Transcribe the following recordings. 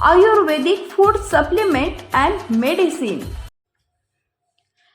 Ayurvedic food supplement and medicine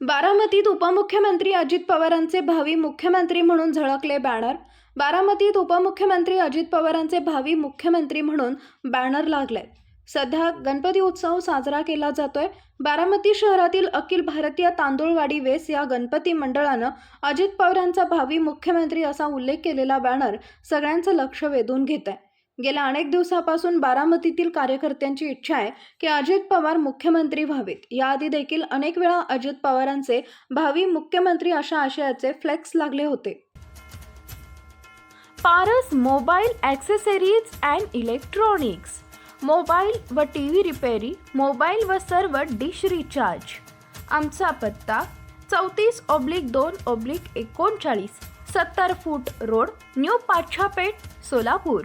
बारामतीत उपमुख्यमंत्री अजित पवारांचे भावी मुख्यमंत्री म्हणून झळकले बॅनर. बारामतीत उपमुख्यमंत्री अजित पवारांचे भावी मुख्यमंत्री म्हणून बॅनर लागले. सध्या गणपती उत्सव साजरा केला जातोय. बारामती शहरातील अखिल भारतीय तांदूळवाडी वेस या गणपती मंडळानं अजित पवारांचा भावी मुख्यमंत्री असा उल्लेख केलेला बॅनर सगळ्यांचं लक्ष वेधून घेत आहे गेल्या अनेक दिवसापासून बारामतीतील कार्यकर्त्यांची इच्छा आहे की अजित पवार मुख्यमंत्री व्हावेत. याआधी देखील अनेक वेळा अजित पवारांचे भावी मुख्यमंत्री अशा आशयाचे फ्लेक्स लागले होते. Paras mobile accessories and electronics mobile व टी व्ही रिपेरी मोबाईल व सर्व डिश रिचार्ज आमचा पत्ता चौतीस ऑब्लिक दोन ऑब्लिक एकोणचाळीस सत्तर foot road new Pachhapeth Solapur.